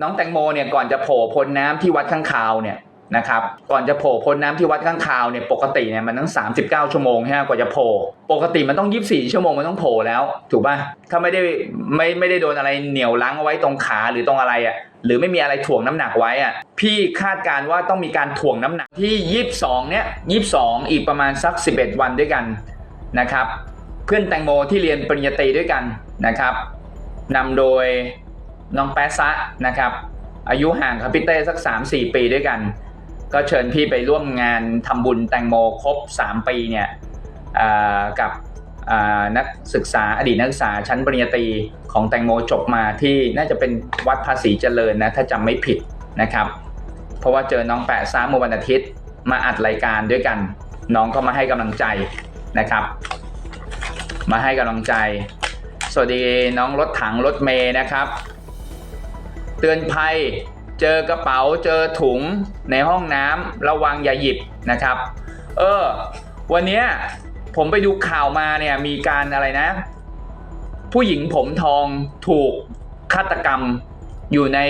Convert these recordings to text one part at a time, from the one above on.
น้องแตงโมเนี่ยก่อนจะโผล่พ้นน้ำที่วัดข้างคาวเนี่ยนะครับก่อนจะโผล่พ้นน้ำที่วัดข้างคาวเนี่ยปกติเนี่ยมันต้อง 39 ชั่วโมงใช่ไหมกว่าจะโผล่ปกติมันต้อง 24 ชั่วโมงมันต้องโผล่แล้วถูกป่ะถ้าไม่ได้ไม่ไม่ได้โดนอะไรเหนี่ยวรั้งเอาไว้ตรงขาหรือตรงอะไรอะหรือไม่มีอะไรถ่วงน้ำหนักไว้อะพี่คาดการณ์ว่าต้องมีการถ่วงน้ำหนักที่ 22 เนี่ย 22 อีกประมาณสัก 11 วันด้วยกันนะครับ เพื่อนแตงโมที่เรียนปริญญาตรีด้วยกันนะครับนำโดย น้องแป๊ะซะนะครับ อายุห่างกับพี่เต้สัก 3-4 ปีด้วยกัน ก็เชิญพี่ไปร่วมงานทำบุญแตงโมครบ 3 ปีเนี่ยกับนักศึกษาอดีตนักศึกษาชั้นปริญญาตรีของแตงโมจบมาที่น่าจะเป็นวัดภาษีเจริญนะถ้าจำไม่ผิดนะครับ เพราะว่าเจอน้องแปะซ้าเมื่อวันอาทิตย์มาอัดรายการด้วยกัน น้องก็มาให้กำลังใจนะครับ มาให้กำลังใจ สวัสดีน้องรถถังรถเมย์นะครับ เตือนภัย เจอกระเป๋าเจอถุงในห้องน้ำระวังอย่าหยิบนะครับ เออ วันนี้ผมไปดูข่าวมาเนี่ยมีการอะไรนะ ผู้หญิงผมทองถูกฆาตกรรมอยู่ใน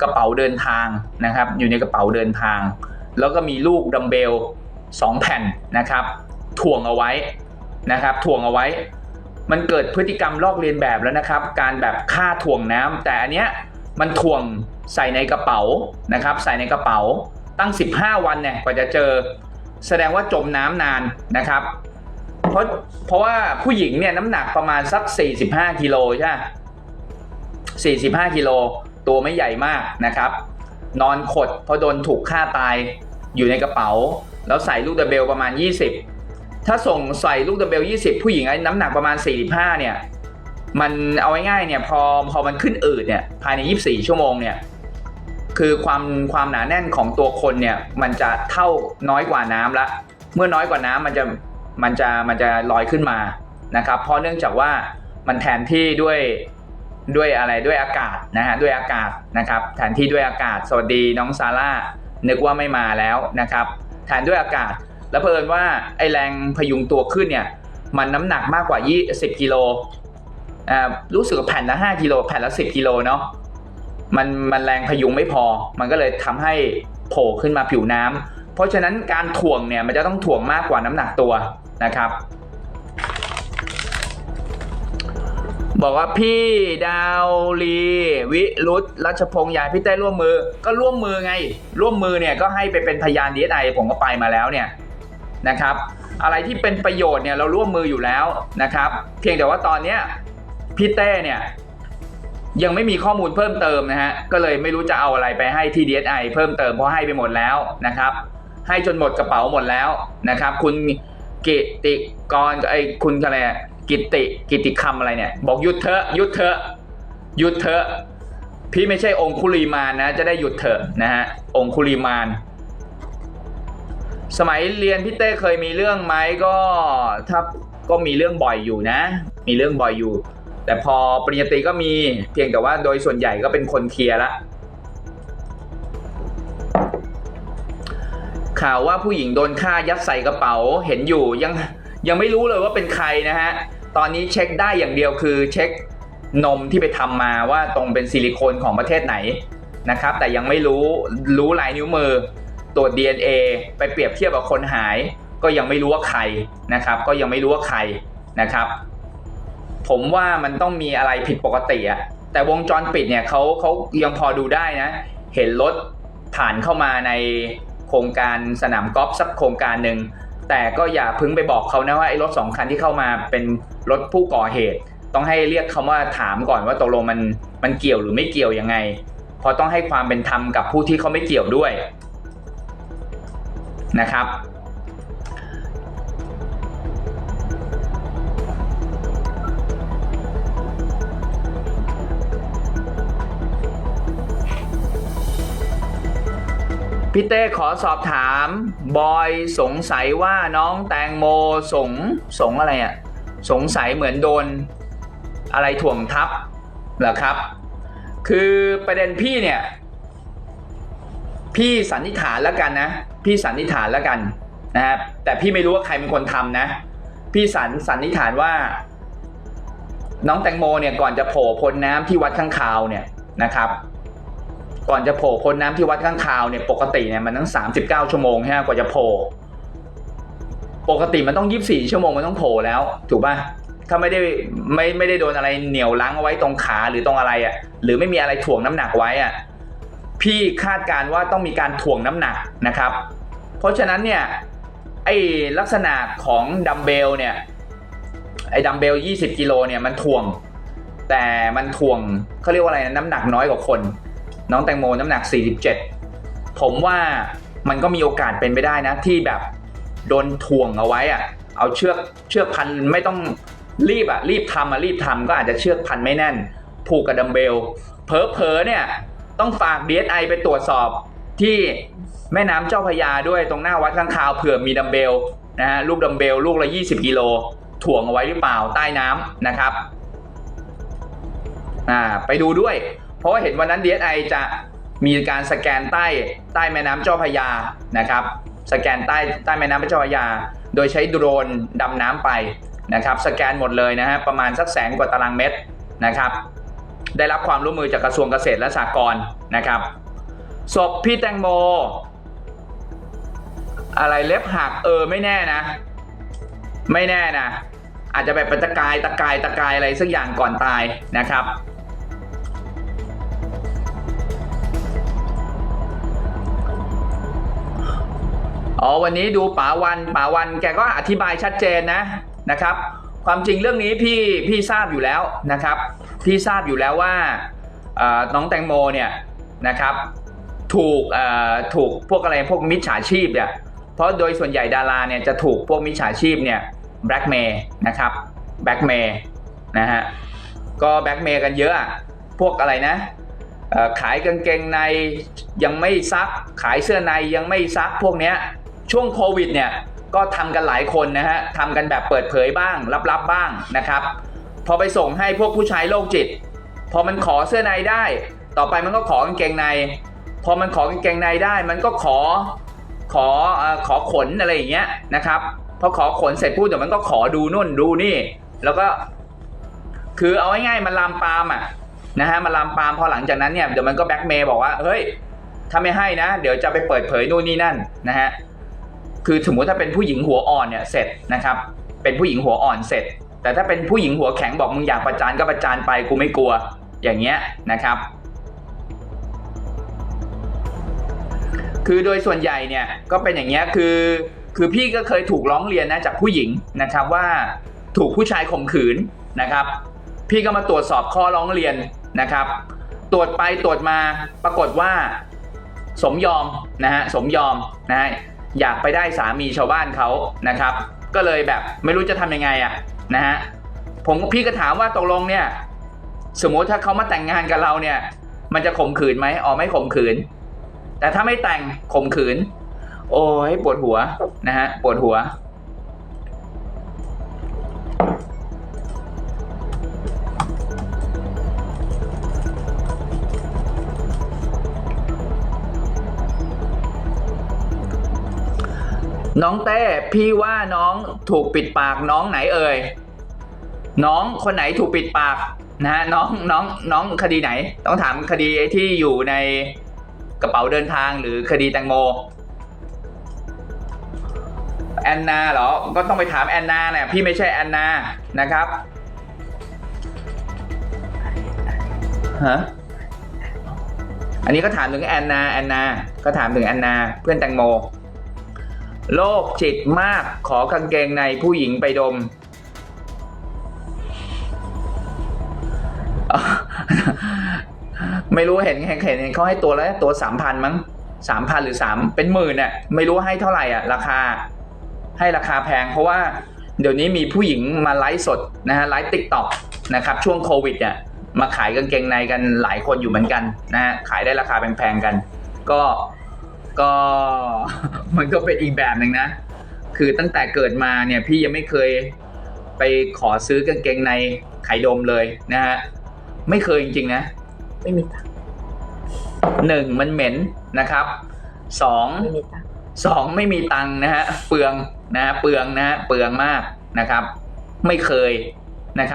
กระเป๋าเดินทางนะครับ อยู่ในกระเป๋าเดินทาง แล้วก็มีลูกดัมเบลสองแผ่นนะครับ ถ่วงเอาไว้นะครับ ถ่วงเอาไว้ มันเกิดพฤติกรรมลอกเลียนแบบแล้วนะครับ การแบบฆ่าถ่วงน้ำแต่อันเนี้ยมันถ่วงใส่ในกระเป๋านะครับ ใส่ในกระเป๋าตั้ง 15 วันเนี่ยกว่าจะเจอ แสดงว่าจมน้ำนานนะครับ เพราะเพราะว่าผู้หญิงเนี่ยน้ำหนักประมาณสัก 45กิโลใช่ไหม45กิโลตัวไม่ใหญ่มากนะครับ นอนขดเพราะโดนถูกฆ่าตายอยู่ในกระเป๋า แล้วใส่ลูกดัมเบลประมาณ 20 ถ้าส่งใส่ลูกดัมเบล 20 ผู้หญิงไอ้น้ำหนักประมาณ 45 เนี่ย มันเอาง่ายๆเนี่ยพอพอมันขึ้นอืดเนี่ยภายใน 24 ชั่วโมงเนี่ยคือความความหนาแน่นของตัวคนเนี่ยมันจะเท่าน้อยกว่าน้ำละ เมื่อน้อยกว่าน้ำมันจะมันจะมันจะลอยขึ้นมานะครับเพราะเนื่องจากว่ามันแทนที่ด้วยด้วยอะไรด้วยอากาศนะฮะด้วยอากาศนะครับแทนที่ด้วยอากาศ สวัสดีน้องซาร่านึกว่าไม่มาแล้วนะครับแทนด้วยอากาศ แล้วเพลินว่าไอแรงพยุงตัวขึ้นเนี่ยมันน้ำหนักมากกว่า 20กิโลอ่ารู้สึกแผ่นละ 5กิโลแผ่นละ 10กิโลเนาะมันมันแรงพยุงไม่พอ มันก็เลยทำให้โผล่ขึ้นมาผิวน้ำเพราะฉะนั้นการถ่วงเนี่ยมันจะต้องถ่วงมากกว่าน้ำหนักตัวนะครับ บอกว่าพี่ดาวลีวิรุธรัชพงษ์ยายพี่เต้ร่วมมือ ก็ร่วมมือไง ร่วมมือเนี่ยก็ให้ไปเป็นพยานดีไอผมก็ไปมาแล้วเนี่ย นะครับ อะไรที่เป็นประโยชน์เนี่ยเราร่วมมืออยู่แล้วนะครับ เพียงแต่ว่าตอนเนี้ยพี่เต้เนี่ยยังไม่มีข้อมูลเพิ่มเติมนะฮะก็เลยไม่รู้จะเอาอะไรไปให้ที่ DSI เพิ่มเติมเพราะให้ไปหมดแล้วนะครับ ให้จนหมดกระเป๋าหมดแล้วนะครับ คุณกิติกรไอ้คุณอะไรกิติกิติคำอะไรเนี่ย บอกหยุดเถอะหยุดเถอะหยุดเถอะพี่ไม่ใช่องคุลีมานนะ จะได้หยุดเถอะนะฮะองคุลีมาน สมัยเรียนพี่เต้เคยมีเรื่องไหมก็ถ้าก็มีเรื่องบ่อยอยู่นะ มีเรื่องบ่อยอยู่ แต่พอปริญญาตรีก็มีเพียงแต่ว่าโดยส่วนใหญ่ก็เป็นคนเคลียร์ละข่าวว่าผู้หญิงโดนฆ่ายัดใส่กระเป๋าเห็นอยู่ยังยังไม่รู้เลยว่าเป็นใครนะฮะ ตอนนี้เช็คได้อย่างเดียวคือเช็คนมที่ไปทำมาว่าตรงเป็นซิลิโคนของประเทศไหนนะครับ แต่ยังไม่รู้รู้ลายนิ้วมือ ตรวจ DNA ไปเปรียบเทียบกับคนหาย ก็ยังไม่รู้ว่าใครนะครับ ก็ยังไม่รู้ว่าใครนะครับ ผมว่ามันต้องมีอะไรผิดปกติอะแต่วงจรปิดเนี่ยเขาเขายังพอดูได้นะ เห็นรถผ่านเข้ามาในโครงการสนามกอล์ฟสักโครงการหนึ่งแต่ก็อย่าพึ่งไปบอกเขานะว่าไอ้รถสองคันที่เข้ามาเป็นรถผู้ก่อเหตุ ต้องให้เรียกคำว่าถามก่อนว่าตกลงมันมันเกี่ยวหรือไม่เกี่ยวยังไงเพราะต้องให้ความเป็นธรรมกับผู้ที่เขาไม่เกี่ยวด้วย นะครับ พี่เต้ขอสอบถาม บอยสงสัยว่าน้องแตงโมสงสงอะไรอะ่ะ สงสัยเหมือนโดนอะไรถ่วงทับเหรอครับ คือประเด็นพี่เนี่ย พี่สันนิษฐานแล้วกันนะ พี่สันนิษฐานแล้วกันนะครับแต่พี่ไม่รู้ว่าใครเป็นคนทำนะ พี่สันสันนิษฐานว่า น้องแตงโมเนี่ยก่อนจะโผล่พ้นน้ำที่วัดข้างคาวเนี่ยนะครับ ก่อนจะโผล่พ้นน้ำที่วัดข้างคาวเนี่ยปกติเนี่ยมันต้อง39ชั่วโมงใช่ไหมกว่าจะโผล่ปกติมันต้อง24ชั่วโมงมันต้องโผล่แล้วถูกป่ะถ้าไม่ได้ไม่ไม่ได้โดนอะไรเหนี่ยวลังเอาไว้ตรงขาหรือตรงอะไรอะ่ะ หรือไม่มีอะไรถ่วงน้ำหนักไว้อะ่ะ พี่คาดการ์ว่าต้องมีการถ่วงน้ำหนักนะครับ เพราะฉะนั้นเนี่ยไอ้ลักษณะของดัมเบลเนี่ยไอ้ดัมเบล 20 กิโลเนี่ยมันถ่วง แต่มันถ่วงเขาเรียกว่าอะไรนะน้ำหนักน้อยกว่าคน น้องแตงโมน้ำหนัก 47 ผมว่ามันก็มีโอกาสเป็นไปได้นะ ที่แบบโดนถ่วงเอาไว้อะเอาเชือกเชือกพันไม่ต้องรีบอะรีบทำอะรีบทำก็อาจจะเชือกพันไม่แน่นผูกกับดัมเบลเผลอเนี่ย ต้องฝาก DSI ไปตรวจสอบที่แม่น้ำเจ้าพยาด้วยตรงหน้าวัดข้างคาวเผื่อมีดัมเบลนะฮะลูกดัมเบลลูกละ 20 กิโลถ่วงเอาไว้หรือเปล่าใต้น้ำนะครับอ่าไปดูด้วย เพราะว่าเห็นวันนั้น DSI จะมีการสแกนใต้ใต้แม่น้ำเจ้าพยานะครับ สแกนใต้ใต้แม่น้ำเจ้าพยา โดยใช้โดรนดำน้ำไปนะครับ สแกนหมดเลยนะฮะประมาณสักแสนกว่าตารางเมตรนะครับ ได้รับความร่วมมือจากกระทรวงเกษตรและสหกรณ์นะครับศพพี่แตงโม อะไรเล็บหักเออไม่แน่นะ ไม่แน่นะ อาจจะแบบเป็นตะกายตะกายตะกายอะไรสักอย่างก่อนตายนะครับอ๋อวันนี้ดูป๋าวันป๋าวันแกก็อธิบายชัดเจนนะนะครับ ความจริงเรื่องนี้พี่พี่ทราบอยู่แล้วนะครับ พี่ทราบอยู่แล้วว่าน้องแตงโมเนี่ยนะครับถูกถูกพวกอะไรพวกมิจฉาชีพเนี่ยเพราะโดยส่วนใหญ่ดาราเนี่ยจะถูกพวกมิจฉาชีพเนี่ยแบล็กเมย์นะครับแบล็กเมย์นะฮะก็แบล็กเมย์กันเยอะพวกอะไรนะขายกางเกงในยังไม่ซักขายเสื้อในยังไม่ซักพวกเนี้ยช่วงโควิดเนี่ยก็ทำกันหลายคนนะฮะทำกันแบบเปิดเผยบ้างลับๆบ้างนะครับ พอไปส่งให้พวกผู้ชายโรคจิต พอมันขอเสื้อในได้ ต่อไปมันก็ขอกางเกงใน พอมันขอกางเกงในได้ มันก็ขอขอขอขนอะไรอย่างเงี้ยนะครับพอขอขนเสร็จพูดเดี๋ยวมันก็ขอดูนู่นดูนี่ แล้วก็ คือเอาง่ายๆมันลามปามอะนะฮะมันลามปามพอหลังจากนั้นเนี่ยเดี๋ยวมันก็แบ็กเมย์บอกว่าเฮ้ยถ้าไม่ให้นะ เดี๋ยวจะไปเปิดเผยนู่นนี่นั่นนะฮะคือสมมติถ้าเป็นผู้หญิงหัวอ่อนเนี่ยเสร็จนะครับ เป็นผู้หญิงหัวอ่อนเสร็จ แต่ถ้าเป็นผู้หญิงหัวแข็งบอกมึงอยากประจานก็ประจานไปกูไม่กลัวอย่างเงี้ยนะครับ คือโดยส่วนใหญ่เนี่ยก็เป็นอย่างเงี้ยคือคือพี่ก็เคยถูกร้องเรียนนะจากผู้หญิงนะครับว่าถูกผู้ชายข่มขืนนะครับ พี่ก็มาตรวจสอบข้อร้องเรียนนะครับ ตรวจไปตรวจมาปรากฏว่า สมยอมนะฮะสมยอมนะฮะอยากไปได้สามีชาวบ้านเขานะครับ ก็เลยแบบไม่รู้จะทำยังไงอะ นะฮะผมพี่ก็ถามว่าตกลงเนี่ย สมมติถ้าเขามาแต่งงานกับเราเนี่ย มันจะข่มขืนไหมอ๋อไม่ข่มขืน แต่ถ้าไม่แต่งข่มขืน โอ้ยปวดหัวนะฮะปวดหัว น้องเต้พี่ว่าน้องถูกปิดปากน้องไหนเอ่ยน้องคนไหนถูกปิดปากนะฮะน้องน้องน้องคดีไหน ต้องถามคดีที่อยู่ในกระเป๋าเดินทางหรือคดีแตงโมแอนนาเหรอ ก็ต้องไปถามแอนนาเนี่ยพี่ไม่ใช่แอนนานะครับฮะอันนี้ก็ถามถึงแอนนาแอนนาก็ถามถึงแอนนาเพื่อนแตงโม โรคจิตมากขอกางเกงในผู้หญิงไปดม ไม่รู้เห็นเห็นเห็นเห็นเขาให้ตัวแล้วตัวสามพันมั้งสามพันหรือสามเป็นหมื่นเนี่ยไม่รู้ให้เท่าไหร่อะ ราคา ให้ราคาแพง เพราะว่าเดี๋ยวนี้มีผู้หญิงมาไลฟ์สดนะฮะไลฟ์ติ๊กต็อกนะครับช่วงโควิดเนี่ยมาขายกางเกงในกันหลายคนอยู่เหมือนกันนะฮะขายได้ราคาแพงๆกัน ก็ ก็มันก็เป็นอีกแบบหนึ่งนะ คือตั้งแต่เกิดมาเนี่ยพี่ยังไม่เคยไปขอซื้อกางเกงในไข่ดมเลยนะฮะไม่เคยจริงๆนะ ไม่มีตังค์หนึ่งมันเหม็นนะครับสองไม่มีตังค์สองไม่มีตังค์นะฮะเปลืองนะฮะเปลืองนะฮะเปลืองมากนะครับ ไม่เคยนะครับ